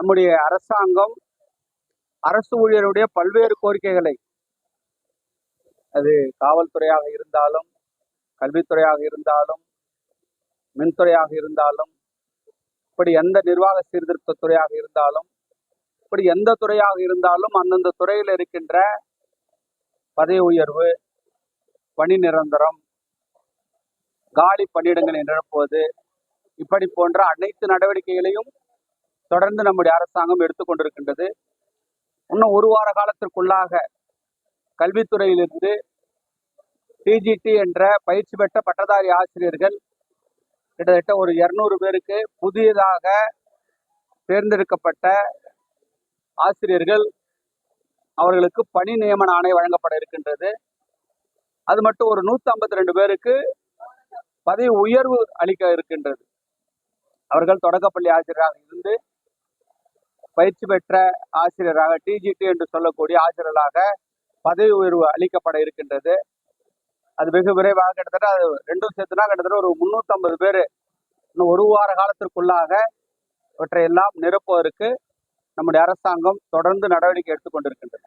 நம்முடைய அரசாங்கம் அரசு ஊழியருடைய பல்வேறு கோரிக்கைகளை அது காவல்துறையாக இருந்தாலும் கல்வித்துறையாக இருந்தாலும் மின்துறையாக இருந்தாலும் இப்படி எந்த நிர்வாக சீர்திருத்த துறையாக இருந்தாலும் இப்படி எந்த துறையாக இருந்தாலும் அந்தந்த துறையில் இருக்கின்ற பதவி உயர்வு பணி நிரந்தரம் காலி பணியிடங்களை நிரப்புவது இப்படி போன்ற அனைத்து நடவடிக்கைகளையும் தொடர்ந்து நம்முடைய அரசாங்கம் எடுத்துக்கொண்டிருக்கின்றது. இன்னும் ஒரு வார காலத்திற்குள்ளாக கல்வித்துறையிலிருந்து டிஜிடி என்ற பயிற்சி பெற்ற பட்டதாரி ஆசிரியர்கள் கிட்டத்தட்ட ஒரு இருநூறு பேருக்கு புதியதாக தேர்ந்தெடுக்கப்பட்ட ஆசிரியர்கள் அவர்களுக்கு பணி நியமன ஆணை வழங்கப்பட இருக்கின்றது. அது மட்டும் ஒரு நூற்றி ஐம்பத்தி ரெண்டு பேருக்கு பதவி உயர்வு அளிக்க இருக்கின்றது. அவர்கள் தொடக்கப்பள்ளி ஆசிரியராக இருந்து பயிற்சி பெற்ற ஆசிரியராக டிஜிடி என்று சொல்லக்கூடிய ஆசிரியராக பதவி உயர்வு அளிக்கப்பட இருக்கின்றது. அது வெகு விரைவாக கிட்டத்தட்ட அது ரெண்டும் சேர்த்துனா கிட்டத்தட்ட ஒரு முன்னூத்தி பேர் இன்னும் ஒரு வார காலத்திற்குள்ளாக இவற்றையெல்லாம் நிரப்புவதற்கு நம்முடைய அரசாங்கம் தொடர்ந்து நடவடிக்கை எடுத்துக்கொண்டிருக்கின்றது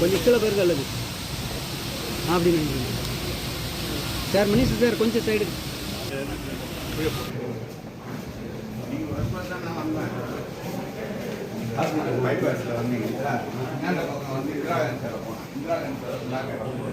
கொஞ்சம் கீழே பேருக்கு அல்லது அப்படி நினைக்கிறேன். சார் மினிஸ்டர் சார் கொஞ்சம் சைடு பைபாஸ்ல வந்து இந்திரா காந்தி இந்திரா காந்தி